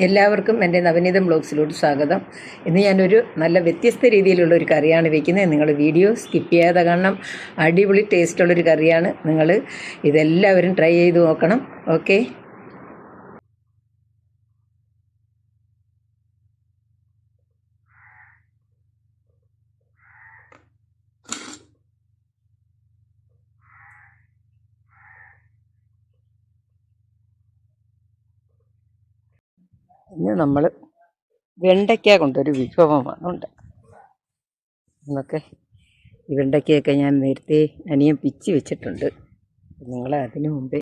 എല്ലാവർക്കും എന്റെ നവനീതം ബ്ലോഗ്സിലോട്ട് സ്വാഗതം. ഇന്ന് ഞാനൊരു നല്ല വ്യത്യസ്ത രീതിയിലുള്ള ഒരു കറിയാണ് വെക്കുന്നത്. നിങ്ങൾ വീഡിയോ സ്കിപ്പ് ചെയ്യാതെ കാണണം. അടിപൊളി ടേസ്റ്റുള്ളൊരു കറിയാണ്. നിങ്ങൾ ഇതെല്ലാവരും ട്രൈ ചെയ്ത് നോക്കണം. ഓക്കെ? ഇന്ന് നമ്മൾ വെണ്ടയ്ക്ക കൊണ്ടൊരു വിഭവമാണ് ഉണ്ട് എന്നൊക്കെ ഈ വെണ്ടയ്ക്കയൊക്കെ ഞാൻ നേരത്തെ അനിയൻ പിച്ചി വെച്ചിട്ടുണ്ട്. നിങ്ങൾ അതിനു മുമ്പേ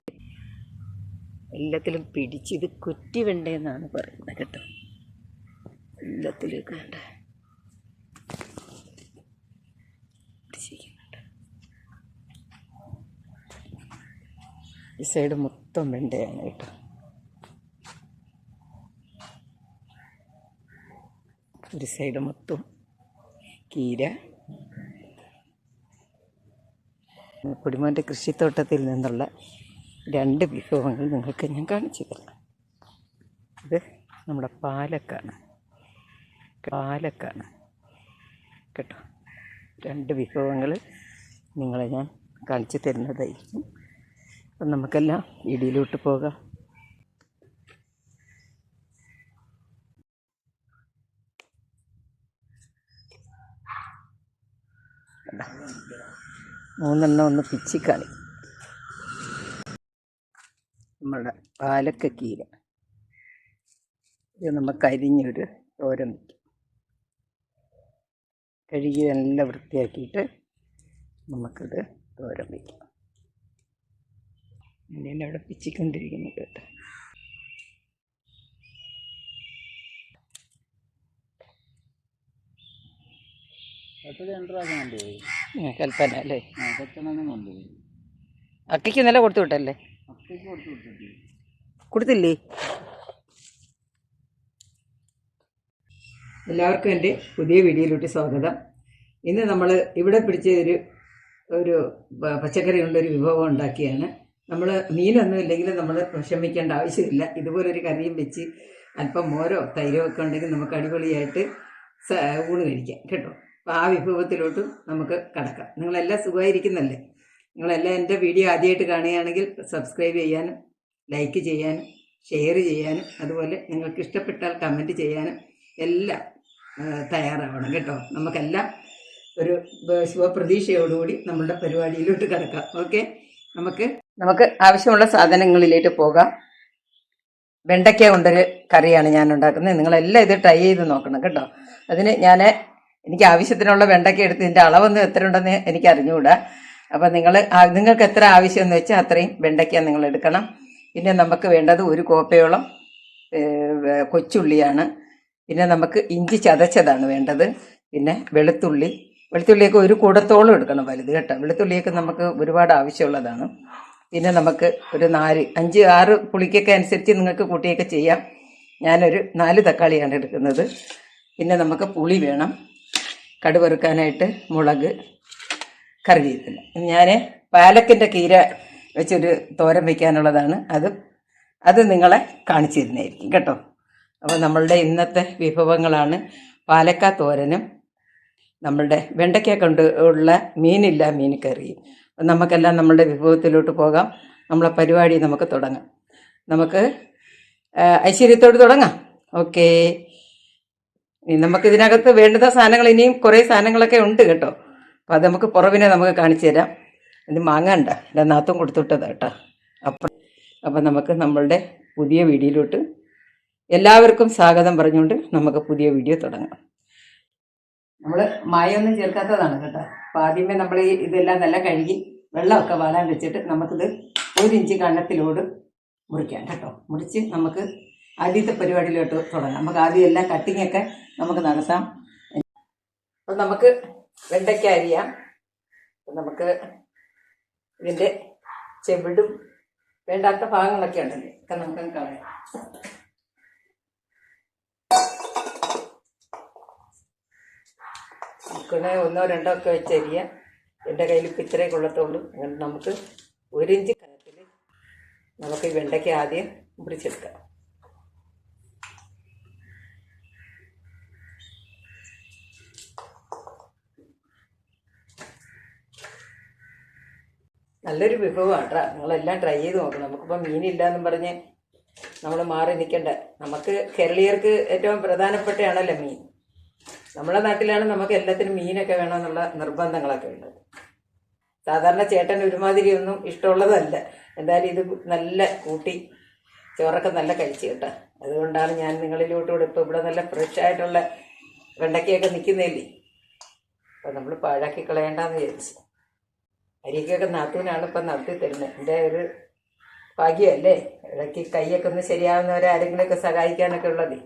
എല്ലാത്തിലും പിടിച്ച് ഇത് കുറ്റി വെണ്ടയെന്നാണ് പറയുന്നത് കേട്ടോ. എല്ലാത്തിലും കണ്ട. ഈ സൈഡ് മൊത്തം വെണ്ടയാണ് കേട്ടോ. ഒരു സൈഡ് മൊത്തം കീര. കുടിമോന്റെ കൃഷിത്തോട്ടത്തിൽ നിന്നുള്ള രണ്ട് വിഭവങ്ങൾ നിങ്ങൾക്ക് ഞാൻ കാണിച്ചു തരാം. ഇത് നമ്മുടെ പാലക്കാണ്. പാലക്കാണ്. കേട്ടോ? രണ്ട് വിഭവങ്ങൾ നിങ്ങളെ ഞാൻ കാണിച്ചു തരുന്നതായിരിക്കും. അപ്പം നമുക്കെല്ലാം ഇടിയിലോട്ട് പോകാം. മൂന്നെണ്ണം ഒന്ന് പിച്ചിക്കളി. നമ്മളുടെ പാലക്ക കീര. ഇത് നമുക്ക് അരിഞ്ഞൊരു തോരൻ വയ്ക്കും. കഴുകി നല്ല വൃത്തിയാക്കിയിട്ട് നമുക്കിത് തോരൻ വയ്ക്കാം. എന്നെ അവിടെ പിച്ചിക്കൊണ്ടിരിക്കുന്നു കേട്ടോ. കൽപ്പന അല്ലേ? അക്കയ്ക്ക് നില കൊടുത്തു വിട്ടല്ലേ? കൊടുത്തില്ലേ? എല്ലാവർക്കും എന്റെ പുതിയ വീഡിയോയിലോട്ട് സ്വാഗതം. ഇന്ന് നമ്മൾ ഇവിടെ പിടിച്ച ഒരു ഒരു പ- പച്ചക്കറി കൊണ്ടൊരു വിഭവം ഉണ്ടാക്കിയാണ്. നമ്മൾ മീനൊന്നും ഇല്ലെങ്കിൽ നമ്മൾ വിഷമിക്കേണ്ട ആവശ്യമില്ല. ഇതുപോലൊരു കറിയും വെച്ച് അല്പം മോരോ തൈരോ ഒക്കെ ഉണ്ടെങ്കിൽ നമുക്ക് അടിപൊളിയായിട്ട് ഊണ് കഴിക്കാം. കേട്ടോ? അപ്പോൾ ആ വിഭവത്തിലോട്ട് നമുക്ക് കടക്കാം. നിങ്ങളെല്ലാം സുഖമായിരിക്കുന്നല്ലേ? നിങ്ങളെല്ലാം എന്റെ വീഡിയോ ആദ്യമായിട്ട് കാണുകയാണെങ്കിൽ സബ്സ്ക്രൈബ് ചെയ്യാനും ലൈക്ക് ചെയ്യാനും ഷെയർ ചെയ്യാനും അതുപോലെ നിങ്ങൾക്ക് ഇഷ്ടപ്പെട്ടാൽ കമന്റ് ചെയ്യാനും എല്ലാം തയ്യാറാവണം കേട്ടോ. നമുക്കെല്ലാം ഒരു ശുഭപ്രതീക്ഷയോടുകൂടി നമ്മളുടെ പരിപാടിയിലോട്ട് കിടക്കാം. ഓക്കെ? നമുക്ക് നമുക്ക് ആവശ്യമുള്ള സാധനങ്ങളിലേക്ക് പോകാം. വെണ്ടയ്ക്ക കൊണ്ടൊരു കറിയാണ് ഞാൻ ഉണ്ടാക്കുന്നത്. നിങ്ങളെല്ലാം ഇത് ട്രൈ ചെയ്ത് നോക്കണം കേട്ടോ. അതിന് ഞാൻ എനിക്ക് ആവശ്യത്തിനുള്ള വെണ്ടയ്ക്ക എടുത്ത് ഇതിന്റെ അളവൊന്നും എത്ര ഉണ്ടെന്ന് എനിക്ക് അറിഞ്ഞുകൂടാ അപ്പം നിങ്ങൾ നിങ്ങൾക്ക് എത്ര ആവശ്യമെന്ന് വെച്ചാൽ അത്രയും വെണ്ടയ്ക്ക നിങ്ങൾ എടുക്കണം. പിന്നെ നമുക്ക് വേണ്ടത് ഒരു കോപ്പയോളം കൊച്ചുള്ളിയാണ്. പിന്നെ നമുക്ക് ഇഞ്ചി ചതച്ചതാണ് വേണ്ടത്. പിന്നെ വെളുത്തുള്ളി. വെളുത്തുള്ളിയൊക്കെ ഒരു കൂടത്തോളം എടുക്കണം വലുത് കേട്ടോ. വെളുത്തുള്ളിയൊക്കെ നമുക്ക് ഒരുപാട് ആവശ്യമുള്ളതാണ്. പിന്നെ നമുക്ക് ഒരു നാല് അഞ്ച് ആറ് പുളിക്കൊക്കെ അനുസരിച്ച് നിങ്ങൾക്ക് കൂട്ടിയൊക്കെ ചെയ്യാം. ഞാനൊരു നാല് തക്കാളിയാണ് എടുക്കുന്നത്. പിന്നെ നമുക്ക് പുളി വേണം. കടുവറുക്കാനായിട്ട് മുളക് കറിവേപ്പില. ഞാൻ പാലക്കിന്റെ കീര വെച്ചൊരു തോരൻ വയ്ക്കാനുള്ളതാണ് അത് അത് നിങ്ങളെ കാണിച്ചു തരുന്നതായിരിക്കും കേട്ടോ. അപ്പോൾ നമ്മളുടെ ഇന്നത്തെ വിഭവങ്ങളാണ് പാലക്ക തോരനും നമ്മളുടെ വെണ്ടയ്ക്ക കൊണ്ട് ഉള്ള മീനില്ല മീൻ കറിയും നമുക്കെല്ലാം നമ്മളുടെ വിഭവത്തിലോട്ട് പോകാം. നമ്മളെ പരിപാടി നമുക്ക് തുടങ്ങാം. നമുക്ക് ഐശ്വര്യത്തോട് തുടങ്ങാം. ഓക്കേ. നമുക്ക് ഇതിനകത്ത് വേണ്ടുന്ന സാധനങ്ങൾ ഇനിയും കുറേ സാധനങ്ങളൊക്കെ ഉണ്ട് കേട്ടോ. അപ്പോൾ അത് നമുക്ക് പുറവിനെ നമുക്ക് കാണിച്ചു തരാം. ഇത് മാങ്ങണ്ട. എന്റെ നാത്തും കൊടുത്തുവിട്ടതാ കേട്ടോ. അപ്പം അപ്പം നമുക്ക് നമ്മളുടെ പുതിയ വീഡിയോയിലോട്ട് എല്ലാവർക്കും സ്വാഗതം പറഞ്ഞുകൊണ്ട് നമുക്ക് പുതിയ വീഡിയോ തുടങ്ങാം. നമ്മൾ മായൊന്നും ചേർക്കാത്തതാണ് കേട്ടോ. അപ്പോൾ ആദ്യമേ നമ്മൾ ഇതെല്ലാം നല്ല കഴുകി വെള്ളമൊക്കെ വാലാൻ വെച്ചിട്ട് നമുക്കിത് ഒരു ഇഞ്ച് കണ്ണത്തിലോട് മുറിക്കാം കേട്ടോ. മുറിച്ച് നമുക്ക് ആദ്യത്തെ പരിപാടിയിലോട്ട് തുടങ്ങാം. നമുക്ക് ആദ്യം എല്ലാം കട്ടിങ് ഒക്കെ നമുക്ക് നടത്താം. അപ്പം നമുക്ക് വെണ്ടയ്ക്ക അരിയാം. നമുക്ക് ഇതിന്റെ ചെവിടും വേണ്ടാത്ത ഭാഗങ്ങളൊക്കെ ഉണ്ടല്ലേ? ഒക്കെ നമുക്ക് കളയാം. നമുക്കിനെ ഒന്നോ രണ്ടോ ഒക്കെ വെച്ചരിയ എന്റെ കയ്യിൽ ഇപ്പം ഇത്രേ കൊള്ളത്തുള്ളൂ അങ്ങനെ നമുക്ക് ഒരു ഇഞ്ച് കനത്തിൽ നമുക്ക് വെണ്ടയ്ക്ക ആദ്യം മുറിച്ചെടുക്കാം. നല്ലൊരു വിഭവമാണ് കേട്ടോ നിങ്ങളെല്ലാം ട്രൈ ചെയ്ത് നോക്കണം. നമുക്കിപ്പോൾ മീനില്ല എന്നും പറഞ്ഞ് നമ്മൾ മാറി നിൽക്കണ്ട നമുക്ക് കേരളീയർക്ക് ഏറ്റവും പ്രധാനപ്പെട്ടയാണല്ലോ മീൻ. നമ്മുടെ നാട്ടിലാണ് നമുക്ക് എല്ലാത്തിനും മീനൊക്കെ വേണമെന്നുള്ള നിർബന്ധങ്ങളൊക്കെ ഉള്ളത്. സാധാരണ ചേട്ടൻ ഒരുമാതിരി ഒന്നും ഇഷ്ടമുള്ളതല്ല. എന്തായാലും ഇത് നല്ല കൂട്ടി ചോറൊക്കെ നല്ല കഴിച്ചു കേട്ടോ. അതുകൊണ്ടാണ് ഞാൻ നിങ്ങളിലോട്ട് കൂടെ ഇപ്പോൾ ഇവിടെ നല്ല ഫ്രഷ് ആയിട്ടുള്ള വെണ്ടയ്ക്കയൊക്കെ നിൽക്കുന്നില്ലേ അപ്പം നമ്മൾ പാഴാക്കി കളയേണ്ടെന്ന് വിചാരിച്ചു. അരിക്കൊക്കെ നാത്തൂനാണ് ഇപ്പം നടത്തി തരുന്നത് എന്റെ ഒരു ഭാഗ്യമല്ലേ? ഇടയ്ക്ക് കൈയൊക്കെ ഒന്ന് ശരിയാവുന്നവരെ ആരെങ്കിലുമൊക്കെ സഹായിക്കാനൊക്കെ ഉള്ളത്.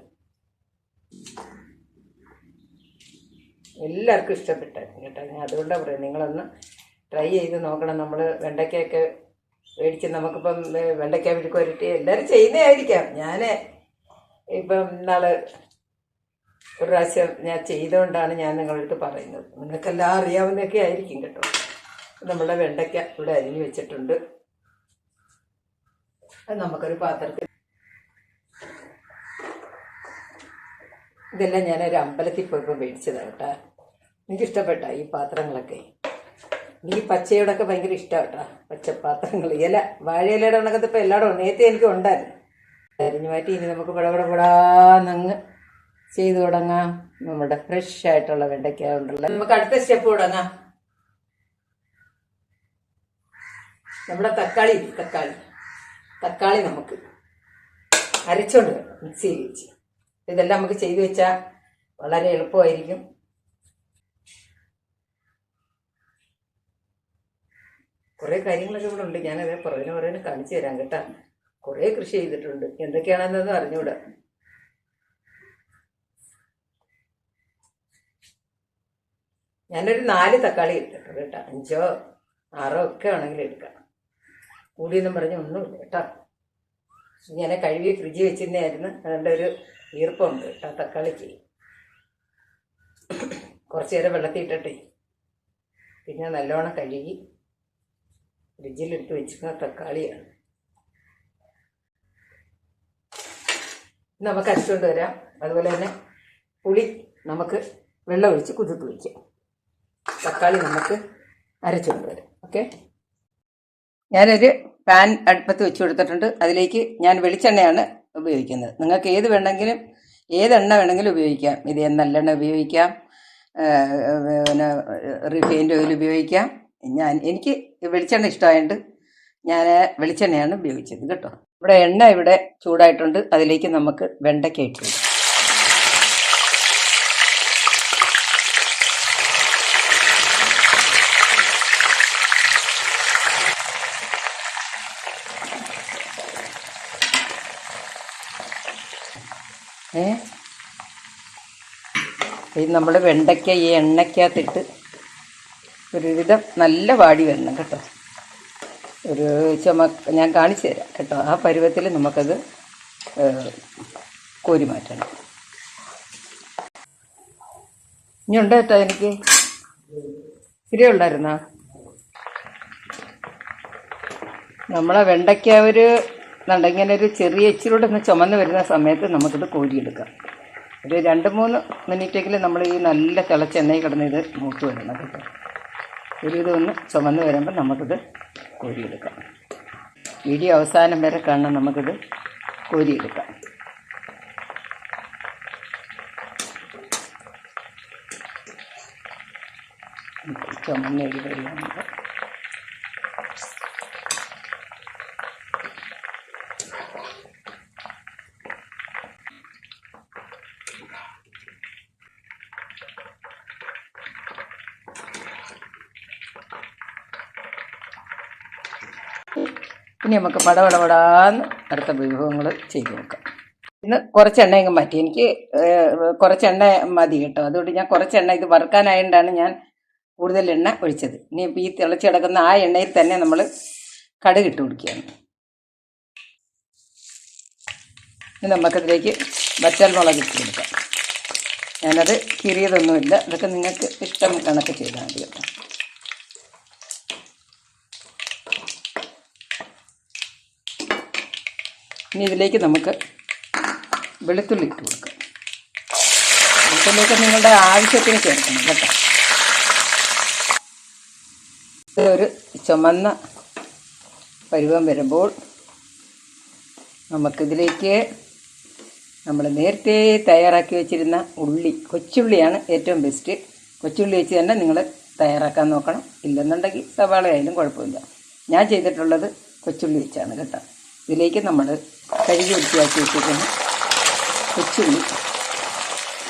എല്ലാവർക്കും ഇഷ്ടപ്പെട്ട. കേട്ടോ ഞാൻ അതുകൊണ്ടാണ് പറയുന്നത് നിങ്ങളൊന്ന് ട്രൈ ചെയ്ത് നോക്കണം. നമ്മൾ വെണ്ടയ്ക്കയൊക്കെ മേടിച്ച് നമുക്കിപ്പം വെണ്ടയ്ക്ക വിഴുക്ക് വരട്ടി എല്ലാവരും ചെയ്യുന്നതായിരിക്കാം ഞാൻ ഇപ്പം നാളെ ഒരു പ്രാവശ്യം ഞാൻ ചെയ്തുകൊണ്ടാണ് ഞാൻ നിങ്ങളുടെ അടുത്ത് പറയുന്നത്. നിങ്ങൾക്കെല്ലാം അറിയാവുന്നതൊക്കെ ആയിരിക്കും കേട്ടോ. നമ്മുടെ വെണ്ടയ്ക്ക ഇവിടെ അരിഞ്ഞു വെച്ചിട്ടുണ്ട്. അത് നമുക്കൊരു പാത്രത്തിൽ ഇതെല്ലാം ഞാൻ ഒരു അമ്പലത്തിൽ പോയപ്പോൾ മേടിച്ചതാണ് കേട്ടോ. എനിക്കിഷ്ടപ്പെട്ട ഈ പാത്രങ്ങളൊക്കെ? ഈ പച്ചയോടൊക്കെ ഭയങ്കര ഇഷ്ടമാണ് കേട്ടോ പച്ചപ്പാത്രങ്ങൾ ഇല വാഴയിലയുടെ ഉണക്കത്ത് ഇപ്പോൾ എല്ലായിടും ഉണ്ട്. നേരത്തെ എനിക്ക് ഉണ്ടായിരുന്നു. അരിഞ്ഞു മാറ്റി ഇനി നമുക്ക് പടപട പടാന്നങ്ങ് ചെയ്തു തുടങ്ങാം. നമ്മുടെ ഫ്രഷ് ആയിട്ടുള്ള വെണ്ടയ്ക്ക കൊണ്ടുള്ള നമുക്ക് അടുത്ത സ്റ്റെപ്പ് തുടങ്ങാം. നമ്മുടെ തക്കാളി തക്കാളി. തക്കാളി നമുക്ക് അരച്ചോണ്ട് മിക്സിയിൽ വെച്ച്. ഇതെല്ലാം നമുക്ക് ചെയ്തു വെച്ചാൽ വളരെ എളുപ്പമായിരിക്കും. കുറേ കാര്യങ്ങളൊക്കെ ഇവിടെ ഉണ്ട്. ഞാനത് പുറകിന് പുറകിന് കാണിച്ചു തരാം കേട്ടാ. കുറേ കൃഷി ചെയ്തിട്ടുണ്ട്. എന്തൊക്കെയാണെന്നത് അറിഞ്ഞൂടാ ഞാനൊരു നാല് തക്കാളി എടുത്തിട്ടുണ്ട് കേട്ടോ. അഞ്ചോ ആറോ ഒക്കെ ആണെങ്കിൽ എടുക്കാം. കൂടിയെന്നും പറഞ്ഞ് ഒന്നുമില്ല കേട്ടോ. ഞാൻ കഴുകി ഫ്രിഡ്ജ് വെച്ചിരുന്നായിരുന്നു അതിന്റെ ഒരു ഈർപ്പമുണ്ട് കേട്ടോ തക്കാളിക്ക്. കുറച്ച് നേരം വെള്ളത്തിൽ ഇട്ടിട്ടേ പിന്നെ നല്ലോണം കഴുകി ഫ്രിഡ്ജിലെടുത്ത് വെച്ചിരുന്ന തക്കാളിയാണ്. നമുക്ക് അരച്ചുകൊണ്ട് വരാം. അതുപോലെ തന്നെ പുളി നമുക്ക് വെള്ളം ഒഴിച്ച് കുതിർത്ത് വയ്ക്കാം തക്കാളി നമുക്ക് അരച്ചുകൊണ്ട് വരാം. ഓക്കെ? ഞാനൊരു പാൻ അടുപ്പത്ത് വെച്ച് കൊടുത്തിട്ടുണ്ട്. അതിലേക്ക് ഞാൻ വെളിച്ചെണ്ണയാണ് ഉപയോഗിക്കുന്നത്. നിങ്ങൾക്ക് ഏത് വേണമെങ്കിലും ഏതെണ്ണ വേണമെങ്കിലും ഉപയോഗിക്കാം. ഇത് നല്ലെണ്ണ ഉപയോഗിക്കാം. പിന്നെ റിഫൈൻഡ് ഓയിൽ ഉപയോഗിക്കാം. ഞാൻ എനിക്ക് വെളിച്ചെണ്ണ ഇഷ്ടമായതുകൊണ്ട് ഞാൻ വെളിച്ചെണ്ണയാണ് ഉപയോഗിച്ചത്. കേട്ടോ. ഇവിടെ എണ്ണ ഇവിടെ ചൂടായിട്ടുണ്ട്. അതിലേക്ക് നമുക്ക് വെണ്ടയ്ക്ക ഇട്ടു ഇത് നമ്മൾ വെണ്ടയ്ക്ക ഈ എണ്ണയ്ക്കകത്തിട്ട് ഒരുവിധം നല്ല വാടി വരണം കേട്ടോ. ഒരു ചുമ ഞാൻ കാണിച്ചു തരാം കേട്ടോ. ആ പരുവത്തിൽ നമുക്കത് കോരി മാറ്റണം. ഇനി ഉണ്ടോ കേട്ടോ എനിക്ക്? ഇരേ ഉണ്ടായിരുന്നാ നമ്മളെ വെണ്ടയ്ക്ക ഒരു ഇങ്ങനെ ഒരു ചെറിയ ഇച്ചിരൂടെ ഒന്ന് ചുമന്ന് വരുന്ന സമയത്ത് നമുക്കിത് കോരിയെടുക്കാം. ഒരു രണ്ട് മൂന്ന് മിനിറ്റെങ്കിലും നമ്മൾ ഈ നല്ല തിളച്ച എണ്ണയിൽ കിടന്ന് ഇത് മൂത്ത് വരണം. കേട്ടോ. ഒരു ഇതൊന്ന് ചുമന്ന് വരുമ്പോൾ നമുക്കിത് കോരിയെടുക്കാം. വീഡിയോ അവസാനം വരെ കാണാൻ നമുക്കിത് കോരിയെടുക്കാം. ചുമന്ന ഒരു വെള്ളമുണ്ട് ഇനി നമുക്ക് പടപടപടാന്ന് അടുത്ത വിഭവങ്ങൾ ചെയ്ത് നോക്കാം. ഇന്ന് കുറച്ച് എണ്ണ അങ്ങ് മാറ്റി. എനിക്ക് കുറച്ച് എണ്ണ മതി കേട്ടോ. അതുകൊണ്ട് ഞാൻ കുറച്ച് എണ്ണ ഇത് വറുക്കാനായതുകൊണ്ടാണ് ഞാൻ കൂടുതൽ എണ്ണ ഒഴിച്ചത്. ഇനി ഈ തിളച്ച് കിടക്കുന്ന ആ എണ്ണയിൽ തന്നെ നമ്മൾ കടുക് ഇട്ട് കൊടുക്കുകയാണ്. ഇനി നമുക്കതിലേക്ക് വറ്റാൽ മുളക് ഇട്ട് കൊടുക്കാം. ഞാനത് കീറിയതൊന്നുമില്ല. അതൊക്കെ നിങ്ങൾക്ക് ഇഷ്ടം കണക്ക് ചെയ്താൽ മതി കേട്ടോ. ഇനി ഇതിലേക്ക് നമുക്ക് വെളുത്തുള്ളി ഇട്ട് കൊടുക്കാം. വെളുത്തുള്ളിയൊക്കെ നിങ്ങളുടെ ആവശ്യത്തിന് ചേർക്കണം കേട്ടോ. ഇതൊരു ചുമന്ന പരുവം വരുമ്പോൾ നമുക്കിതിലേക്ക് നമ്മൾ നേരത്തെ തയ്യാറാക്കി വെച്ചിരുന്ന ഉള്ളി കൊച്ചുള്ളിയാണ് ഏറ്റവും ബെസ്റ്റ് കൊച്ചുള്ളി വെച്ച് തന്നെ നിങ്ങൾ തയ്യാറാക്കാൻ നോക്കണം. ഇല്ലെന്നുണ്ടെങ്കിൽ സവാള ആയാലും കുഴപ്പമില്ല. ഞാൻ ചെയ്തിട്ടുള്ളത് കൊച്ചുള്ളി വെച്ചാണ് കേട്ടോ. ഇതിലേക്ക് നമ്മൾ കഴുകി വൃത്തിയാക്കി വെച്ചിരിക്കുന്ന കൊച്ചുള്ളി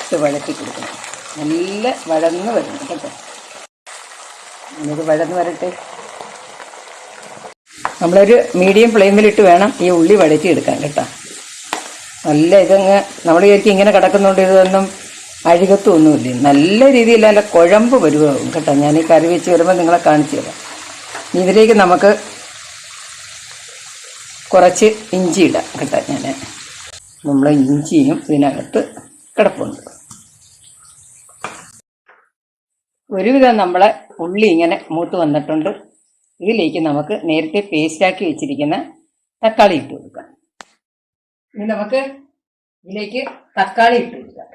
ഇട്ട് വഴറ്റി കൊടുക്കണം. നല്ല വഴന്ന് വരണം കേട്ടോ. ഇത് വഴന്ന് വരട്ടെ. നമ്മളൊരു മീഡിയം ഫ്ലെയിമിലിട്ട് വേണം ഈ ഉള്ളി വഴറ്റി എടുക്കാൻ കേട്ടോ. നല്ല ഇതങ്ങ് നമ്മൾ വിചാരിക്കും ഇങ്ങനെ കിടക്കുന്നുണ്ട് ഇതൊന്നും അഴുകത്തൊന്നുമില്ല നല്ല രീതിയിൽ നല്ല കുഴമ്പ് വരുവാകും കേട്ടോ. ഞാൻ ഈ കറി വെച്ച് വരുമ്പോൾ നിങ്ങളെ കാണിച്ചു തരാം. ഇതിലേക്ക് നമുക്ക് കുറച്ച് ഇഞ്ചി ഇടാം കേട്ടോ ഞാൻ നമ്മൾ ഇഞ്ചിയും ഇതിനകത്ത് കിടപ്പുണ്ട്. ഒരുവിധം നമ്മളെ ഉള്ളി ഇങ്ങനെ മൂത്ത് വന്നിട്ടുണ്ട്. ഇതിലേക്ക് നമുക്ക് നേരത്തെ പേസ്റ്റാക്കി വെച്ചിരിക്കുന്ന തക്കാളി ഇട്ട് കൊടുക്കാം. ഇനി നമുക്ക് ഇതിലേക്ക് തക്കാളി ഇട്ട് കൊടുക്കാം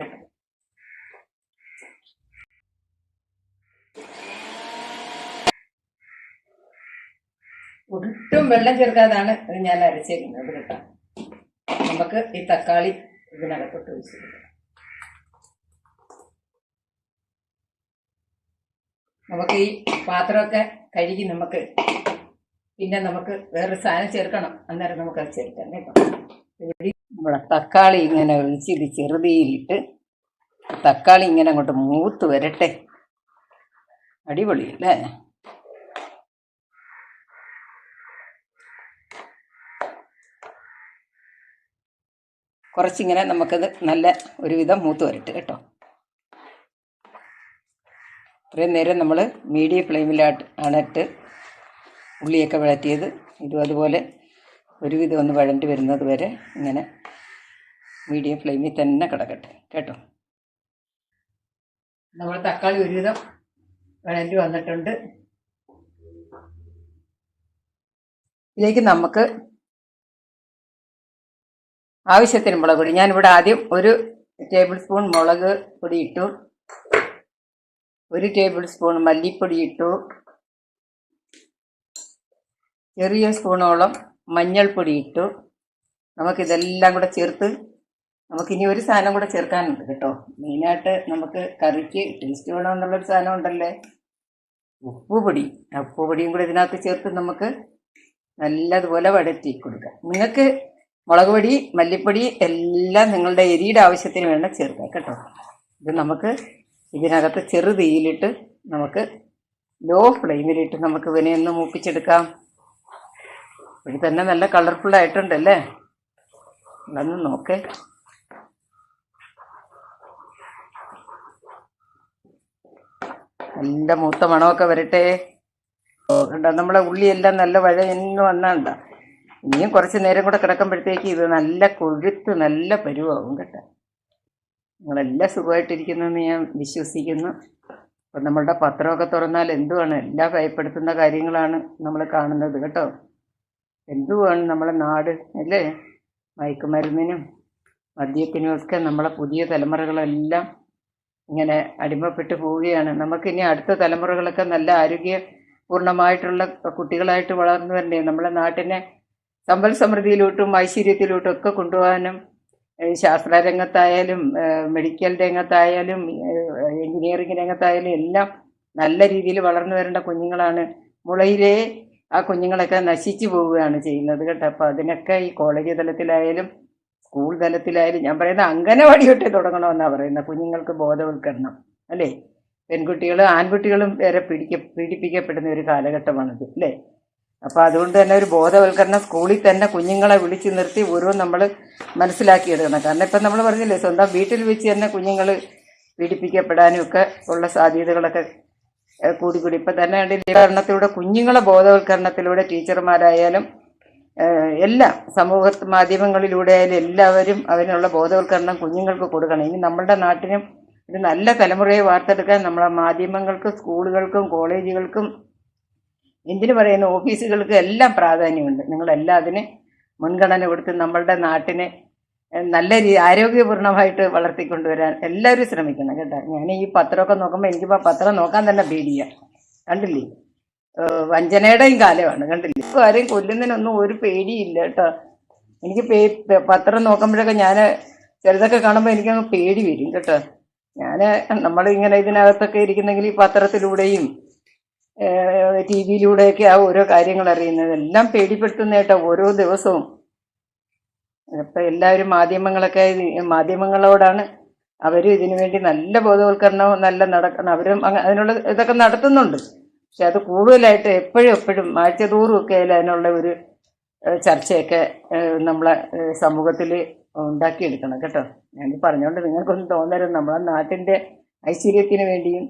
ഒട്ടും വെള്ളം ചേർക്കാതാണ് ഞാൻ അരച്ചേക്കുന്നത് കേട്ടോ നമുക്ക് ഈ തക്കാളി ഇതിനകത്തോട്ട് ഒഴിച്ചു നമുക്ക് ഈ പാത്രമൊക്കെ കഴുകി നമുക്ക് പിന്നെ നമുക്ക് വേറൊരു സാധനം ചേർക്കണം. അന്നേരം നമുക്ക് അത് ചേർക്കാം കേട്ടോ. നമ്മളെ തക്കാളി ഇങ്ങനെ ഒഴിച്ച് ഇത് ചെറുതീയിലിട്ട് തക്കാളി ഇങ്ങനെ അങ്ങോട്ട് മൂത്ത് വരട്ടെ. അടിപൊളിയല്ലേ കുറച്ചിങ്ങനെ നമുക്കത് നല്ല ഒരുവിധം മൂത്ത് വരട്ട് കേട്ടോ. ഇത്രയും നേരം നമ്മൾ മീഡിയം ഫ്ലെയിമിലാട്ട് ആണിട്ട് ഉള്ളിയൊക്കെ വഴറ്റിയത്. ഇതും അതുപോലെ ഒരുവിധം ഒന്ന് വഴണ്ടി വരുന്നത് വരെ ഇങ്ങനെ മീഡിയം ഫ്ലെയിമിൽ തന്നെ കിടക്കട്ടെ കേട്ടോ. നമ്മൾ തക്കാളി ഒരുവിധം വഴണ്ടി വന്നിട്ടുണ്ട്. ഇതിലേക്ക് നമുക്ക് ആവശ്യത്തിന് മുളക് പൊടി. ഇവിടെ ആദ്യം ഒരു ടേബിൾ സ്പൂൺ മുളക് പൊടി ഇട്ടു. ഒരു ടേബിൾ സ്പൂൺ മല്ലിപ്പൊടി ഇട്ടു. ചെറിയ സ്പൂണോളം മഞ്ഞൾപ്പൊടി ഇട്ടു. നമുക്കിതെല്ലാം കൂടെ ചേർത്ത് നമുക്കിനി ഒരു സാധനം കൂടെ ചേർക്കാനുണ്ട് കേട്ടോ. മെയിനായിട്ട് നമുക്ക് കറിക്ക് ടേസ്റ്റ് വേണമെന്നുള്ളൊരു സാധനം ഉണ്ടല്ലേ? ഉപ്പുപൊടി. ഉപ്പുപൊടിയും കൂടെ ഇതിനകത്ത് ചേർത്ത് നമുക്ക് നല്ലതുപോലെ വഴറ്റി കൊടുക്കാം. നിങ്ങൾക്ക് മുളക് പൊടി മല്ലിപ്പൊടി എല്ലാം നിങ്ങളുടെ എരിയുടെ ആവശ്യത്തിന് വേണ്ട ചേർക്കുക കേട്ടോ. ഇത് നമുക്ക് ഇതിനകത്ത് ചെറു തീയിലിട്ട് നമുക്ക് ലോ ഫ്ലെയിമിലിട്ട് നമുക്ക് ഇവനെ ഒന്ന് മൂപ്പിച്ചെടുക്കാം. ഇത് തന്നെ നല്ല കളർഫുൾ ആയിട്ടുണ്ടല്ലേ ഒന്ന് നോക്കേ. നല്ല മൂത്ത മണമൊക്കെ വരട്ടെ. നമ്മളെ ഉള്ളിയെല്ലാം നല്ല വഴയെന്ന് വന്നാണ്ട ഇനിയും കുറച്ച് നേരം കൂടെ കിടക്കുമ്പോഴത്തേക്ക് ഇത് നല്ല കൊഴുത്ത് നല്ല പരുവാകും കേട്ടോ. നിങ്ങളെല്ലാം സുഖമായിട്ടിരിക്കുന്നെന്ന് ഞാൻ വിശ്വസിക്കുന്നു. അപ്പം നമ്മളുടെ പത്രമൊക്കെ തുറന്നാൽ എന്തുവാണ്? എല്ലാ ഭയപ്പെടുത്തുന്ന കാര്യങ്ങളാണ് നമ്മൾ കാണുന്നത് കേട്ടോ. എന്തുവാണ് നമ്മളെ നാട് അല്ലേ? മയക്കുമരുന്നിനും മദ്യത്തിനും ഒക്കെ നമ്മളെ പുതിയ തലമുറകളെല്ലാം ഇങ്ങനെ അടിമപ്പെട്ടു പോവുകയാണ്. നമുക്കിനി അടുത്ത തലമുറകളൊക്കെ നല്ല ആരോഗ്യപൂർണമായിട്ടുള്ള കുട്ടികളായിട്ട് വളർന്നു വരണ്ടേ? നമ്മളെ നാട്ടിനെ സമ്പൽ സമൃദ്ധിയിലോട്ടും ഐശ്വര്യത്തിലോട്ടും ഒക്കെ കൊണ്ടുപോകാനും ഏഹ് ശാസ്ത്ര രംഗത്തായാലും മെഡിക്കൽ രംഗത്തായാലും എഞ്ചിനീയറിംഗ് രംഗത്തായാലും എല്ലാം നല്ല രീതിയിൽ വളർന്നു വരേണ്ട കുഞ്ഞുങ്ങളാണ്. മുളയിലേ ആ കുഞ്ഞുങ്ങളൊക്കെ നശിച്ചു പോവുകയാണ് ചെയ്യുന്നത് കേട്ടോ. അപ്പം അതിനൊക്കെ ഈ കോളേജ് തലത്തിലായാലും സ്കൂൾ തലത്തിലായാലും ഞാൻ പറയുന്നത് അംഗനവാടി തൊട്ടേ തുടങ്ങണമെന്നാണ് പറയുന്നത്. കുഞ്ഞുങ്ങൾക്ക് ബോധവൽക്കരണം അല്ലേ? പെൺകുട്ടികളും ആൺകുട്ടികളും വരെ പിടിക്ക പീഡിപ്പിക്കപ്പെടുന്ന ഒരു കാലഘട്ടമാണിത് അല്ലേ? അപ്പോൾ അതുകൊണ്ട് തന്നെ ഒരു ബോധവൽക്കരണം സ്കൂളിൽ തന്നെ കുഞ്ഞുങ്ങളെ വിളിച്ച് നിർത്തി ഓരോ നമ്മൾ മനസ്സിലാക്കിയെടുക്കണം. കാരണം ഇപ്പം നമ്മൾ പറഞ്ഞില്ലേ സ്വന്തം വീട്ടിൽ വെച്ച് തന്നെ കുഞ്ഞുങ്ങൾ പീഡിപ്പിക്കപ്പെടാനും ഒക്കെ ഉള്ള സാധ്യതകളൊക്കെ കൂടി കൂടി ഇപ്പം തന്നെ കണ്ടില്ലേ കാരണത്തിലൂടെ കുഞ്ഞുങ്ങളെ ബോധവൽക്കരണത്തിലൂടെ ടീച്ചർമാരായാലും എല്ലാ സമൂഹ മാധ്യമങ്ങളിലൂടെ ആയാലും എല്ലാവരും അതിനുള്ള ബോധവൽക്കരണം കുഞ്ഞുങ്ങൾക്ക് കൊടുക്കണം. ഇനി നമ്മളുടെ നാട്ടിനും ഒരു നല്ല തലമുറയെ വാർത്തെടുക്കാൻ നമ്മളെ മാധ്യമങ്ങൾക്കും സ്കൂളുകൾക്കും കോളേജുകൾക്കും എന്തിനു പറയുന്നു? ഓഫീസുകൾക്ക് എല്ലാം പ്രാധാന്യമുണ്ട്. നിങ്ങളെല്ലാം അതിന് മുൻഗണന കൊടുത്ത് നമ്മളുടെ നാട്ടിനെ നല്ല രീതി ആരോഗ്യപൂർണമായിട്ട് വളർത്തിക്കൊണ്ടുവരാൻ എല്ലാവരും ശ്രമിക്കണം കേട്ടോ. ഞാൻ ഈ പത്രമൊക്കെ നോക്കുമ്പോൾ എനിക്കിപ്പോൾ പത്രം നോക്കാൻ തന്നെ പേടിയാണ് കണ്ടില്ലേ? വഞ്ചനയുടെയും കാലമാണ്. കണ്ടില്ലേ? ഇപ്പോൾ ആരെയും കൊല്ലുന്നതിനൊന്നും ഒരു പേടിയില്ല കേട്ടോ. എനിക്ക് പേ പത്രം നോക്കുമ്പോഴൊക്കെ ഞാൻ ചിലതൊക്കെ കാണുമ്പോൾ എനിക്കങ്ങ് പേടി വരും കേട്ടോ. ഞാൻ നമ്മളിങ്ങനെ ഇതിനകത്തൊക്കെ ഇരിക്കുന്നെങ്കിൽ ഈ പത്രത്തിലൂടെയും ടി വിയിലൂടെയൊക്കെ ആ ഓരോ കാര്യങ്ങൾ അറിയുന്നത്. എല്ലാം പേടിപ്പെടുത്തുന്നേട്ടോ ഓരോ ദിവസവും. ഇപ്പം എല്ലാവരും മാധ്യമങ്ങളൊക്കെ മാധ്യമങ്ങളോടാണ് അവർ ഇതിനു വേണ്ടി നല്ല ബോധവൽക്കരണവും നല്ല നടക്കണം അവരും അതിനുള്ള ഇതൊക്കെ നടത്തുന്നുണ്ട്. പക്ഷെ അത് കൂടുതലായിട്ട് എപ്പോഴും എപ്പോഴും ആഴ്ചതോറും ഒക്കെ അതിനുള്ള ഒരു ചർച്ചയൊക്കെ നമ്മളെ സമൂഹത്തിൽ ഉണ്ടാക്കിയെടുക്കണം കേട്ടോ. ഞാൻ പറഞ്ഞുകൊണ്ട് നിങ്ങൾക്കൊന്നും തോന്നരുത്. നമ്മളെ നാട്ടിന്റെ ഐശ്വര്യത്തിന് വേണ്ടിയും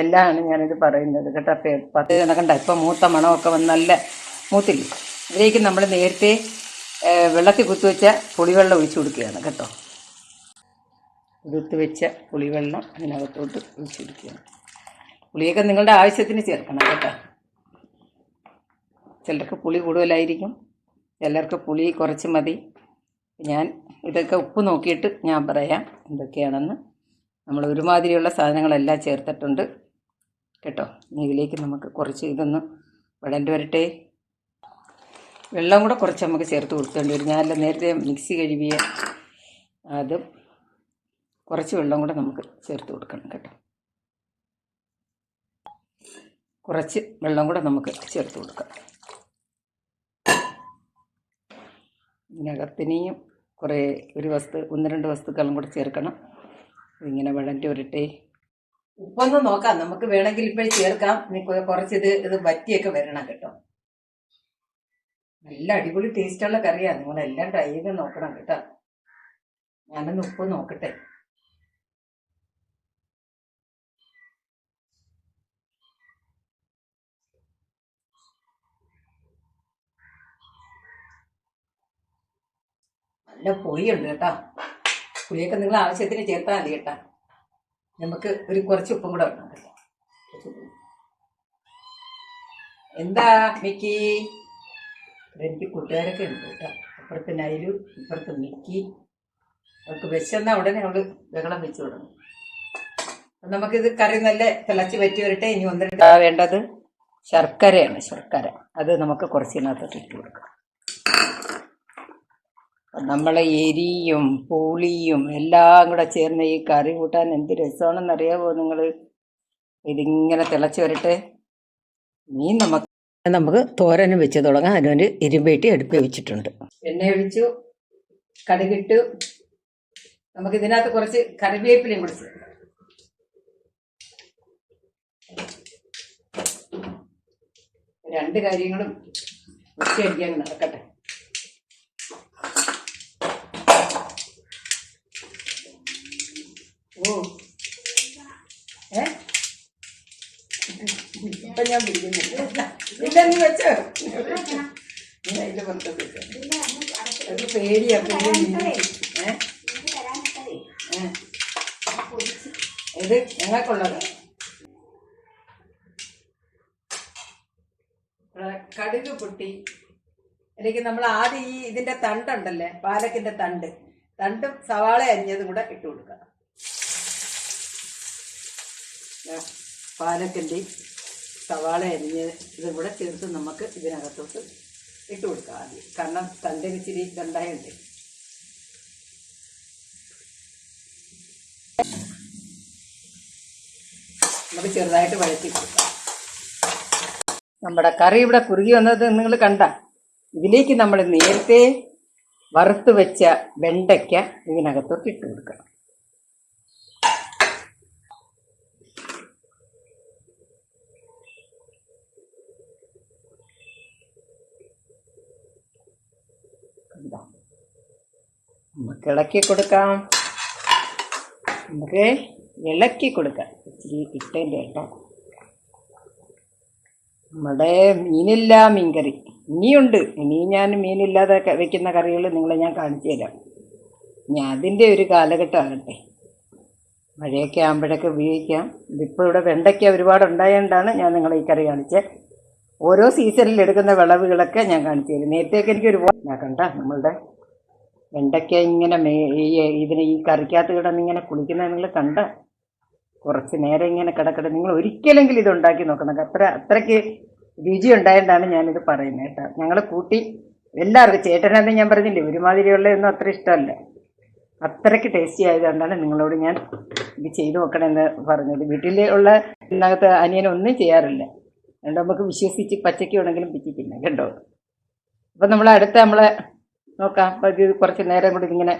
എല്ലാമാണ് ഞാനിത് പറയുന്നത് കേട്ടോ. പത്ത് കണക്കണ്ട ഇപ്പം മൂത്ത മണമൊക്കെ വന്ന് നല്ല മൂത്തില്ല? ഇതിലേക്ക് നമ്മൾ നേരത്തെ വെള്ളത്തിൽ കുത്തിവെച്ച പുളിവെള്ളം ഒഴിച്ചു കൊടുക്കുകയാണ് കേട്ടോ. കുത്തിവെച്ച വെച്ച പുളിവെള്ളം അതിനകത്തോട്ട് ഒഴിച്ചു കൊടുക്കുകയാണ്. പുളിയൊക്കെ നിങ്ങളുടെ ആവശ്യത്തിന് ചേർക്കണം കേട്ടോ. ചിലർക്ക് പുളി കൂടുതലായിരിക്കും ചിലർക്ക് പുളി കുറച്ച് മതി. ഞാൻ ഇതൊക്കെ ഉപ്പ് നോക്കിയിട്ട് ഞാൻ പറയാം എന്തൊക്കെയാണെന്ന്. നമ്മൾ ഒരുമാതിരിയുള്ള സാധനങ്ങളെല്ലാം ചേർത്തിട്ടുണ്ട്. കേട്ടോ? ഇതിലേക്ക് നമുക്ക് കുറച്ച് ഇതൊന്ന് വിടേണ്ടി വരട്ടെ വെള്ളം കൂടെ കുറച്ച് നമുക്ക് ചേർത്ത് കൊടുക്കേണ്ടി വരും. ഞാനല്ല നേരത്തെ മിക്സി കഴുകിയ അത് കുറച്ച് വെള്ളം കൂടെ നമുക്ക് ചേർത്ത് കൊടുക്കണം കേട്ടോ. കുറച്ച് വെള്ളം കൂടെ നമുക്ക് ചേർത്ത് കൊടുക്കാം. ഇതിനകത്തിനെയും കുറേ ഒരു വസ്തു ഒന്ന് രണ്ട് വസ്തുക്കളും കൂടെ ചേർക്കണം. ഇങ്ങനെ വിളണ്ടി വരട്ടെ ഉപ്പൊന്ന് നോക്കാം. നമുക്ക് വേണമെങ്കിൽ ഇപ്പോൾ ചേർക്കാം. കുറച്ച് ഇത് ഇത് വറ്റിയൊക്കെ വരണം കേട്ടോ. നല്ല അടിപൊളി ടേസ്റ്റുള്ള കറിയാണ് നിങ്ങളെല്ലാം ട്രൈ ചെയ്ത് നോക്കണം കേട്ടോ. ഞാനൊന്ന് ഉപ്പ് നോക്കട്ടെ. നല്ല പുളിയുണ്ട് കേട്ടോ. പുളിയൊക്കെ നിങ്ങൾ ആവശ്യത്തിന് ചേർത്താൽ മതി കേട്ടോ. നമുക്ക് ഒരു കുറച്ച് ഉപ്പും കൂടെ ഉപ്പ്. എന്താ മിക്കി? എനിക്ക് കൂട്ടുകാരൊക്കെ ഉണ്ട് കേട്ടോ. അപ്പുറത്ത് നൈലു ഇപ്പുറത്ത് മിക്കി. അവർക്ക് വിശന്ന ഉടനെ അവൾ ബഹളം വെച്ച് തുടങ്ങും. നമുക്കിത് കറി നല്ല തിളച്ച് പറ്റി വരട്ടെ. ഇനി ഒന്നിട്ട് വേണ്ടത്? ശർക്കരയാണ് ശർക്കര. അത് നമുക്ക് കുറച്ചിനകത്തോട്ട് ഇട്ട് കൊടുക്കാം. നമ്മളെ എരിയും പുളിയും എല്ലാം കൂടെ ചേർന്ന് ഈ കറി കൂട്ടാൻ എന്ത് രസമാണെന്ന് അറിയാവോ നിങ്ങൾ ഇതിങ്ങനെ തിളച്ച് വരട്ടെ. നീ നമുക്ക് നമുക്ക് തോരനും വെച്ച് തുടങ്ങാം. അതിനൊരു ഇരുമ്പേട്ടി അടുപ്പ് വെച്ചിട്ടുണ്ട്. എണ്ണ ഒഴിച്ചു കടുകിട്ടു. നമുക്ക് ഇതിനകത്ത് കുറച്ച് കറിവേപ്പിലയും ചേർക്കാം. രണ്ട് കാര്യങ്ങളും ഉച്ചയടിക്കാൻ നടക്കട്ടെ. ഇപ്പൊ ഞാൻ പിടിക്കുന്നില്ല ഇല്ല നീ വെച്ചോ നീ അതിന്റെ പുറത്തോട്ട് വെച്ചോ പേടിയാ പേടി. ഏ? ഏ. ഇത് ഞങ്ങൾക്കുള്ളത്. കടുക് പൊട്ടി. അല്ലെങ്കിൽ നമ്മൾ ആദ്യം ഈ ഇതിന്റെ തണ്ടുണ്ടല്ലേ പാലക്കിന്റെ തണ്ട്. തണ്ടും സവാള അരിഞ്ഞതും കൂടെ ഇട്ട് കൊടുക്കണം. പാലക്കിന്റെയും സവാള അരിഞ്ഞ് ഇതും കൂടെ ചേർത്ത് നമുക്ക് ഇതിനകത്തോട്ട് ഇട്ട് കൊടുക്കാം ആദ്യം. കാരണം തന്റെ ഇച്ചിരി ഇതുണ്ടായുണ്ട്. നമുക്ക് ചെറുതായിട്ട് വഴറ്റി കൊടുക്കാം. നമ്മുടെ കറി ഇവിടെ കുറുകി വന്നത് നിങ്ങൾ കണ്ട. ഇതിലേക്ക് നമ്മൾ നേരത്തെ വറുത്ത് വെച്ച വെണ്ടയ്ക്ക ഇതിനകത്തോട്ട് ഇട്ട് കൊടുക്കണം കണ്ടോ? നമുക്ക് ഇളക്കി കൊടുക്കാം. നമുക്ക് ഇളക്കി കൊടുക്കാം. ഇച്ചിരി ഇട്ടേന്റെ കേട്ടോ. നമ്മുടെ മീനില്ല മീൻകറി. ഇനിയുണ്ട് ഇനി ഞാൻ മീനില്ലാതെ വെക്കുന്ന കറികൾ നിങ്ങളെ ഞാൻ കാണിച്ചു തരാം. ഇനി അതിന്റെ ഒരു കാലഘട്ടമാകട്ടെ മഴയൊക്കെ ആകുമ്പോഴൊക്കെ ഉപയോഗിക്കാം. ഇതിപ്പോൾ ഇവിടെ വെണ്ടയ്ക്ക ഒരുപാട് ഉണ്ടായതുകൊണ്ടാണ് ഞാൻ നിങ്ങളെ ഈ കറി കാണിച്ചത് ഓരോ സീസണിൽ എടുക്കുന്ന വിളവുകളൊക്കെ ഞാൻ കാണിച്ചു തരും. നേരത്തേക്ക് എനിക്ക് ഒരുപാട് ഞാൻ കണ്ട നമ്മളുടെ വെണ്ടയ്ക്ക ഇങ്ങനെ ഈ ഇതിന് ഈ കറിക്കകത്ത് കിടന്ന് ഇങ്ങനെ കുളിക്കുന്നത് നിങ്ങൾ കണ്ട? കുറച്ച് നേരം ഇങ്ങനെ കിടക്കട്ടെ. നിങ്ങൾ ഒരിക്കലെങ്കിലും ഇത് ഉണ്ടാക്കി നോക്കണം. അത്ര അത്രയ്ക്ക് രുചി ഉണ്ടായതുകൊണ്ടാണ് ഞാനിത് പറയുന്നത് കേട്ടോ. ഞങ്ങൾ കൂട്ടി എല്ലാവർക്കും ചേട്ടനെന്ന് ഞാൻ പറഞ്ഞില്ലേ ഒരുമാതിരിയുള്ളതൊന്നും അത്ര ഇഷ്ടമല്ല. അത്രയ്ക്ക് ടേസ്റ്റി ആയതുകൊണ്ടാണ് നിങ്ങളോട് ഞാൻ ഇത് ചെയ്തു നോക്കണമെന്ന് പറഞ്ഞത്. വീട്ടിലുള്ള ഇതിനകത്ത് അനിയനൊന്നും ചെയ്യാറില്ല. അതുകൊണ്ട് നമുക്ക് വിശ്വസിച്ച് പച്ചയ്ക്ക് വേണമെങ്കിലും പിച്ചിക്കില്ല കേട്ടോ. അപ്പം നമ്മൾ അടുത്ത നമ്മളെ നോക്കാം. ഇത് കുറച്ച് നേരം കൂടി ഇങ്ങനെ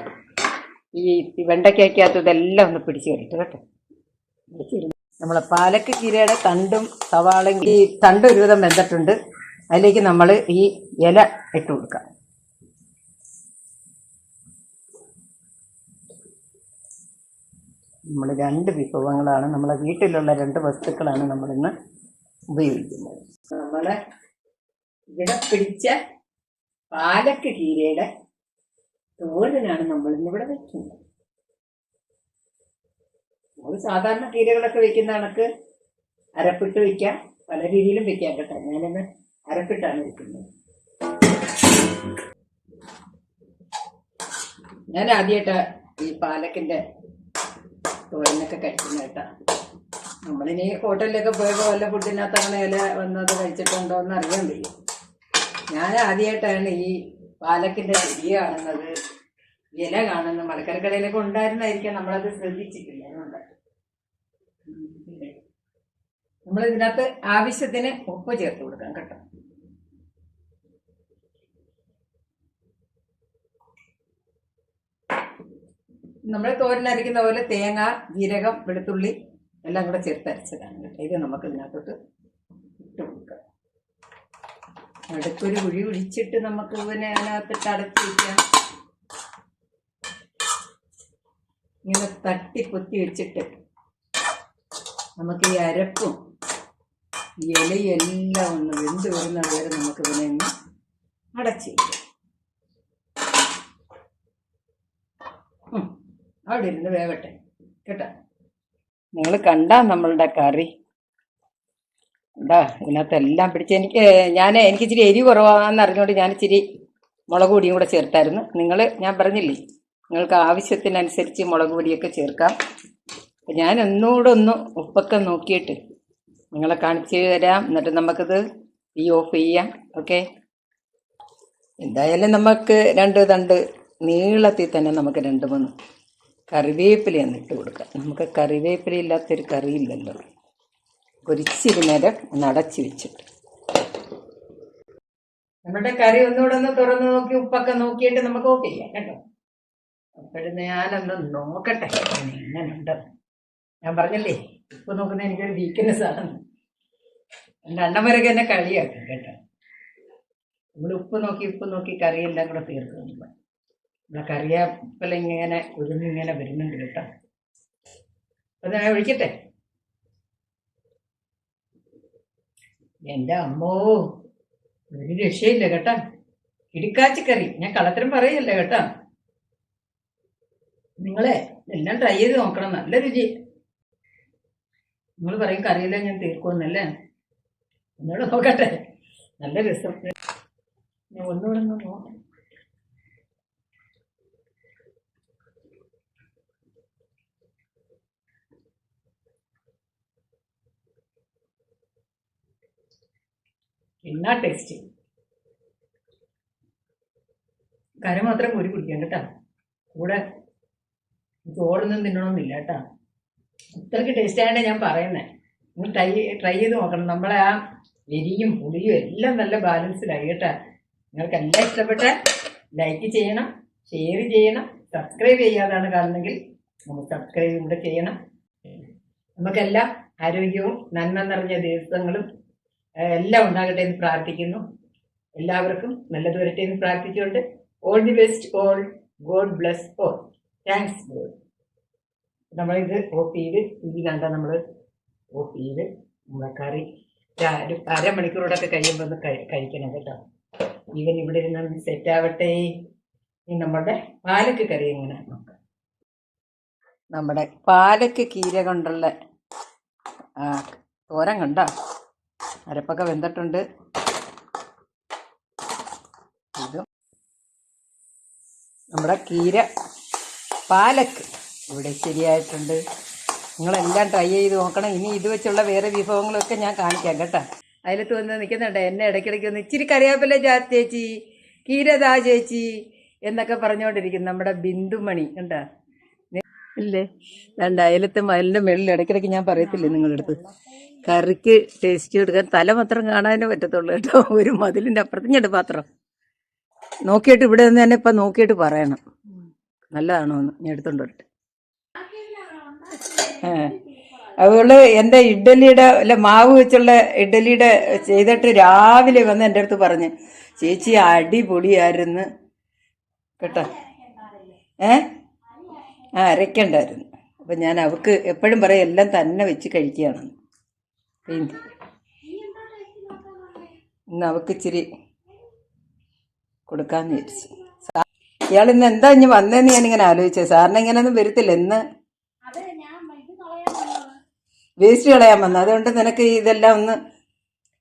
ഈ വെണ്ടയ്ക്കകത്ത് ഇതെല്ലാം ഒന്ന് പിടിച്ചു കയറിട്ട് കേട്ടോ. നമ്മളെ പാലക്ക് കീരയുടെ തണ്ടും സവാളയും ഈ തണ്ട് ഒരുവിധം വെന്തിട്ടുണ്ട്. അതിലേക്ക് നമ്മൾ ഈ ഇല ഇട്ട് കൊടുക്കാം. നമ്മൾ രണ്ട് വിഭവങ്ങളാണ്. നമ്മളെ വീട്ടിലുള്ള രണ്ട് വസ്തുക്കളാണ് നമ്മളിന്ന് ഉപയോഗിക്കുന്നത്. നമ്മളെ ഇവിടെ പിടിച്ച പാലക്ക് കീരയുടെ തോരനാണ് നമ്മൾ ഇന്നിവിടെ വെക്കുന്നത്. നമ്മൾ സാധാരണ കീരകളൊക്കെ വെക്കുന്ന കണക്ക് അരപ്പിട്ട് വെക്കാം. പല രീതിയിലും വെക്കാം കേട്ടോ. ഞാനിന്ന് അരപ്പിട്ടാണ് വെക്കുന്നത്. ഞാൻ ആദ്യമായിട്ടാ ഈ പാലക്കിന്റെ തോരനൊക്കെ കഴിക്കുന്ന കേട്ടാ. നമ്മളിനി ഹോട്ടലിലൊക്കെ പോയപ്പോൾ വല്ല ഫുഡിനകത്ത് അങ്ങനെ ഇല വന്നത് കഴിച്ചിട്ടുണ്ടോ എന്ന് അറിയാൻ വയ്യ. ഞാൻ ആദ്യമായിട്ടാണ് ഈ പാലക്കിന്റെ വില കാണുന്നത്. ഇല കാണുന്നത് മലക്കരക്കടയിലൊക്കെ ഉണ്ടായിരുന്നായിരിക്കാം നമ്മളത് ശ്രദ്ധിച്ചിട്ടില്ല. നമ്മൾ ഇതിനകത്ത് ആവശ്യത്തിന് ഉപ്പ് ചേർത്ത് കൊടുക്കാം കേട്ടോ. നമ്മൾ തോരനരയ്ക്കുന്ന പോലെ തേങ്ങ ജീരകം വെളുത്തുള്ളി എല്ലാം കൂടെ ചേർത്ത് അരച്ചതാണ് കേട്ടോ. ഇത് നമുക്ക് ഇതിനകത്തോട്ട് അടുത്തൊരു കുഴി പിടിച്ചിട്ട് നമുക്ക് ഇതിനെ അതിനകത്തിട്ട് അടച്ചു ഇങ്ങനെ തട്ടി പൊത്തി വെച്ചിട്ട് നമുക്ക് ഈ അരപ്പും ഇലയെല്ലാം ഒന്ന് വെന്ത് വരുന്ന വരെ നമുക്ക് ഇതിനെ ഒന്ന് അടച്ച് വയ്ക്കാം അവിടെ ഇരുന്ന് വേവട്ടെ. കേട്ടോ? നിങ്ങൾ കണ്ടാ നമ്മളുടെ കറി. എന്താ ഇതിനകത്ത് എല്ലാം പിടിച്ച് എനിക്ക് ഞാൻ എനിക്ക് ഇച്ചിരി എരി കുറവാണെന്ന് അറിഞ്ഞുകൊണ്ട് ഞാൻ ഇച്ചിരി മുളക് പൊടിയും കൂടെ ചേർത്തായിരുന്നു. നിങ്ങൾ ഞാൻ പറഞ്ഞില്ലേ നിങ്ങൾക്ക് ആവശ്യത്തിനനുസരിച്ച് മുളക് പൊടിയൊക്കെ ചേർക്കാം. ഞാൻ ഒന്നുകൂടെ ഒന്ന് ഉപ്പൊക്കെ നോക്കിയിട്ട് നിങ്ങളെ കാണിച്ചു തരാം. എന്നിട്ട് നമുക്കിത് ഈ ഓഫ് ചെയ്യാം. ഓക്കെ? എന്തായാലും നമുക്ക് രണ്ട് തണ്ട് നീളത്തിൽ തന്നെ നമുക്ക് രണ്ട് മൂന്ന് കറിവേപ്പില ഒന്ന് ഇട്ട് കൊടുക്കാം. നമുക്ക് കറിവേപ്പില ഇല്ലാത്തൊരു കറിയില്ലല്ലോ. ഒരിച്ചിരി നേരം ഒന്ന് അടച്ചു വെച്ചിട്ട്. നമ്മുടെ കറി ഒന്നുകൂടെ ഒന്ന് തുറന്ന് നോക്കി ഉപ്പൊക്കെ നോക്കിയിട്ട് നമുക്ക് ഓഫ് കേട്ടോ? അപ്പോഴും ഞാനൊന്ന് നോക്കട്ടെ എങ്ങനെയുണ്ട് ഞാൻ പറഞ്ഞല്ലേ ഉപ്പ് നോക്കുന്ന എനിക്കൊരു വീക്ക്നെസ് ആണ്. രണ്ടാം അണ്ണന്മാരൊക്കെ എന്നെ കളിയാക്കും കേട്ടോ? നമ്മൾ ഉപ്പ് നോക്കി ഉപ്പ് നോക്കി കറിയെല്ലാം കൂടെ തീർക്കുന്നു നമ്മളെ കറിയാപ്പല ഇങ്ങനെ ഉരുന്നിങ്ങനെ വരുന്നുണ്ട് കേട്ടോ? അപ്പൊ ഞാൻ ഒഴിക്കട്ടെ? എന്റെ അമ്മോ ഒരു രക്ഷയില്ല കേട്ടാ. ഇടിക്കാച്ചിക്കറി ഞാൻ കളത്തരം പറയല്ല കേട്ടാ. നിങ്ങളെ എല്ലാം ട്രൈ ചെയ്ത് നോക്കണം. നല്ല രുചി. നിങ്ങൾ പറയും കറിയില്ല ഞാൻ തീർക്കുമെന്നല്ലേ? എന്നോട് നോക്കട്ടെ. നല്ല രസം. ഞാൻ ഒന്നുകൂടെ ഒന്ന് നോക്കാം. എന്നാ ടേസ്റ്റ് കറി മാത്രം കോരി കുടിക്കാം കേട്ടാ. കൂടെ ചോറൊന്നും തിന്നണമെന്നില്ല കേട്ടോ. ഇത്രയ്ക്ക് ടേസ്റ്റ് ആയതുകൊണ്ട് ഞാൻ പറയുന്നത് നിങ്ങൾ ട്രൈ ട്രൈ ചെയ്ത് നോക്കണം. നമ്മളെ ആ എരിയും പുളിയും എല്ലാം നല്ല ബാലൻസിലായി കേട്ടാ. നിങ്ങൾക്ക് എല്ലാം ഇഷ്ടപ്പെട്ട ലൈക്ക് ചെയ്യണം ഷെയർ ചെയ്യണം സബ്സ്ക്രൈബ് ചെയ്യാതാണ് കാണുന്നെങ്കിൽ നമുക്ക് സബ്സ്ക്രൈബ് കൂടെ ചെയ്യണം. നമുക്കെല്ലാം ആരോഗ്യവും നന്മ നിറഞ്ഞ ദിവസങ്ങളും എല്ലാം ഉണ്ടാകട്ടെ എന്ന് പ്രാർത്ഥിക്കുന്നു. എല്ലാവർക്കും നല്ലത് വരട്ടെ എന്ന് പ്രാർത്ഥിച്ചുകൊണ്ട് all the best all God bless all thanks God നമ്മളിത് ഓഫ് ചെയ്ത് ഇത് കണ്ട നമ്മൾ ഓഫ് ചെയ്ത് നമ്മളെ കറി ഒരു അരമണിക്കൂറോടൊക്കെ കഴിയുമ്പോൾ ഒന്ന് കഴി- കഴിക്കണം കേട്ടോ. ഈവൻ ഇവിടെ ഇരുന്ന് സെറ്റ് ആവട്ടെ. ഇനി നമ്മുടെ പാലക്ക് കറി എങ്ങനെ നമ്മുടെ പാലക്ക് കീര കൊണ്ടുള്ള തോരം തോരൻ കണ്ടോ? അരപ്പൊക്കെ വെന്തിട്ടുണ്ട്. നമ്മുടെ കീര പാലക്ക്. ഇവിടെ ശരിയായിട്ടുണ്ട്. നിങ്ങളെല്ലാം ട്രൈ ചെയ്ത് നോക്കണം. ഇനി ഇത് വെച്ചുള്ള വേറെ വിഭവങ്ങളൊക്കെ ഞാൻ കാണിക്കാം കേട്ടോ. അതിലത്ത് വന്ന് നിൽക്കുന്നുണ്ട്. എന്നെ ഇടയ്ക്കിടയ്ക്ക് ഒന്ന് ഇച്ചിരി കറിയാപ്പല്ല ചേച്ചി കീരദാ ചേച്ചി എന്നൊക്കെ പറഞ്ഞുകൊണ്ടിരിക്കും നമ്മുടെ ബിന്ദുമണി കണ്ടോ? ഇല്ലേ? രണ്ട് അയലത്തെ മയലിന്റെ മേളിൽ ഇടയ്ക്കിടയ്ക്ക് ഞാൻ പറയത്തില്ലേ നിങ്ങളുടെ അടുത്ത് കറിക്ക് ടേസ്റ്റ് കൊടുക്കാൻ തല മാത്രം കാണാനേ പറ്റത്തുള്ളൂ കേട്ടോ. ഒരു മതിലിന്റെ അപ്പുറത്തിഞ്ഞിട്ട് പാത്രം. നോക്കിയിട്ട് ഇവിടെ നിന്ന് തന്നെ ഇപ്പം നോക്കിയിട്ട് പറയണം. നല്ലതാണോ എന്ന് ഞാൻ എടുത്തോണ്ട് വരട്ടെ. അവൾ എന്റെ ഇഡ്ഡലിയുടെ അല്ല മാവ് വെച്ചുള്ള ഇഡ്ഡലിയുടെ ചെയ്തിട്ട് രാവിലെ വന്ന് എന്റെ അടുത്ത് പറഞ്ഞ് ചേച്ചി അടിപൊളിയായിരുന്നു. കേട്ടോ. ഏ? ആ അരയ്ക്കണ്ടായിരുന്നു. അപ്പം ഞാൻ അവൾക്ക് എപ്പോഴും പറയും എല്ലാം തന്നെ വെച്ച് കഴിക്കുകയാണെന്ന് ഇന്ന് അവൾക്ക് ഇച്ചിരി കൊടുക്കാന്ന് വിചാരിച്ചു. ഇയാൾ ഇന്ന് എന്താ ഇനി വന്നതെന്ന് ഞാനിങ്ങനെ ആലോചിച്ചത്. സാറിന് ഇങ്ങനെയൊന്നും വരത്തില്ല. എന്ന് വേസ്റ്റ് കളയാൻ വന്നു. അതുകൊണ്ട് നിനക്ക് ഇതെല്ലാം ഒന്ന്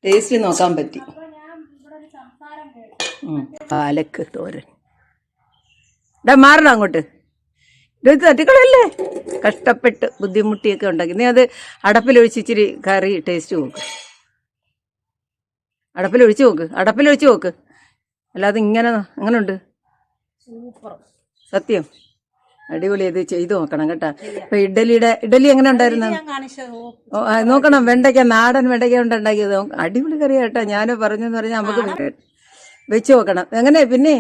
ടേസ്റ്റ് നോക്കാൻ പറ്റി. പാലക്ക് തോരൻ. ഇടാ മാറണം അങ്ങോട്ട്. ഇത് തട്ടിക്കളയല്ലേ കഷ്ടപ്പെട്ട് ബുദ്ധിമുട്ടിയൊക്കെ ഉണ്ടാക്കി നീ അത് അടപ്പിലൊഴിച്ച് ഇച്ചിരി കറി ടേസ്റ്റ് നോക്ക്. അടപ്പിലൊഴിച്ച് നോക്ക് അടപ്പിലൊഴിച്ച് നോക്ക്. അല്ലാതെ ഇങ്ങനെ അങ്ങനെ ഉണ്ട് സത്യം. അടിപൊളി ഇത് ചെയ്തു നോക്കണം കേട്ടാ. ഇപ്പൊ ഇഡലിയുടെ ഇഡലി എങ്ങനെ ഉണ്ടായിരുന്നു? നോക്കണം വെണ്ടയ്ക്ക നാടൻ വെണ്ടയ്ക്ക കൊണ്ട് ഉണ്ടാക്കിയത്. അടിപൊളി കറി കേട്ടാ. ഞാൻ പറഞ്ഞു എന്ന് പറഞ്ഞാൽ നമുക്ക് വെച്ച് നോക്കണം. എങ്ങനെ? പിന്നെ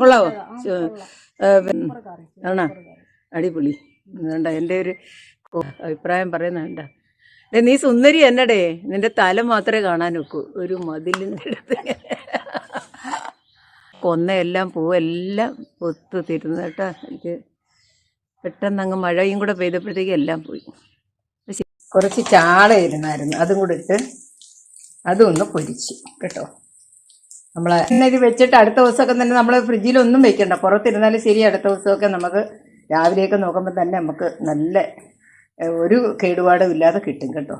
കൊള്ളാവോ? ആണോ? അടിപൊളി. വേണ്ട എന്റെ ഒരു അഭിപ്രായം പറയുന്നുണ്ട നീ സുന്ദരി എന്നടേ നിന്റെ തല മാത്രമേ കാണാൻ ഒക്കൂ. ഒരു മതിലിന്റെ അടുത്ത് കൊന്നയെല്ലാം പൂവെല്ലാം ഒത്തു തരുന്നു കേട്ടോ. എനിക്ക് പെട്ടെന്ന് അങ്ങ് മഴയും കൂടെ പെയ്തപ്പോഴത്തേക്ക് എല്ലാം പോയി. കുറച്ച് ചാള ഇരുന്നായിരുന്നു. അതും കൂടെ ഇട്ട് അതും ഒന്ന് പൊരിച്ചു കേട്ടോ. നമ്മൾ ഇത് വെച്ചിട്ട് അടുത്ത ദിവസമൊക്കെ തന്നെ നമ്മൾ ഫ്രിഡ്ജിലൊന്നും വെക്കണ്ട. പുറത്തിരുന്നാലും ശരി അടുത്ത ദിവസമൊക്കെ നമുക്ക് രാവിലെയൊക്കെ നോക്കുമ്പോൾ തന്നെ നമുക്ക് നല്ല ഒരു കേടുപാടും ഇല്ലാതെ കിട്ടും കേട്ടോ.